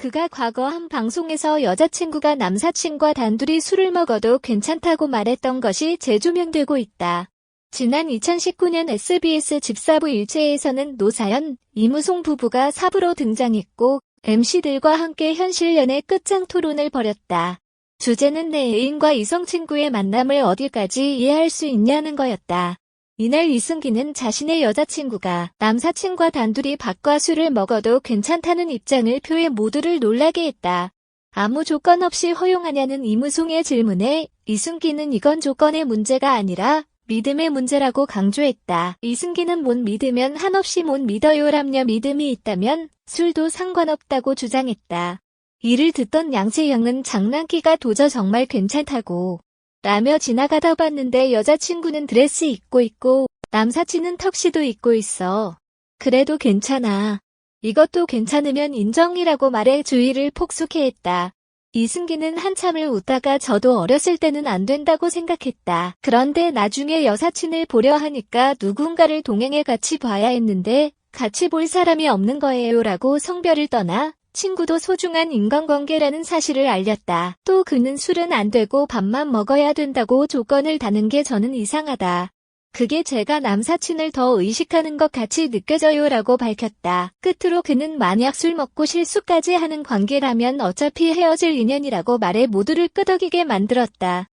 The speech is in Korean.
그가 과거 한 방송에서 여자친구가 남사친과 단둘이 술을 먹어도 괜찮다고 말했던 것이 재조명되고 있다. 지난 2019년 SBS 집사부 일체에서는 노사연, 이무송 부부가 사부로 등장했고 MC들과 함께 현실 연애 끝장 토론을 벌였다. 주제는 내 애인과 이성 친구의 만남을 어디까지 이해할 수 있냐는 거였다. 이날 이승기는 자신의 여자친구가 남사친과 단둘이 밥과 술을 먹어도 괜찮다는 입장을 표해 모두를 놀라게 했다. 아무 조건 없이 허용하냐는 이무송의 질문에 이승기는 이건 조건의 문제가 아니라 믿음의 문제라고 강조했다. 이승기는 못 믿으면 한없이 못 믿어요라며 믿음이 있다면 술도 상관없다고 주장했다. 이를 듣던 양채영은 장난기가 도저 정말 괜찮다고 라며 지나가다 봤는데 여자친구는 드레스 입고 있고 남사친은 턱시도 입고 있어. 그래도 괜찮아. 이것도 괜찮으면 인정이라고 말해 주의를 폭소케 했다. 이승기는 한참을 웃다가 저도 어렸을 때는 안 된다고 생각했다. 그런데 나중에 여사친을 보려 하니까 누군가를 동행해 같이 봐야 했는데 같이 볼 사람이 없는 거예요 라고 성별을 떠나 친구도 소중한 인간관계라는 사실을 알렸다. 또 그는 술은 안 되고 밥만 먹어야 된다고 조건을 다는 게 저는 이상하다. 그게 제가 남사친을 더 의식하는 것 같이 느껴져요 라고 밝혔다. 끝으로 그는 만약 술 먹고 실수까지 하는 관계라면 어차피 헤어질 인연이라고 말해 모두를 끄덕이게 만들었다.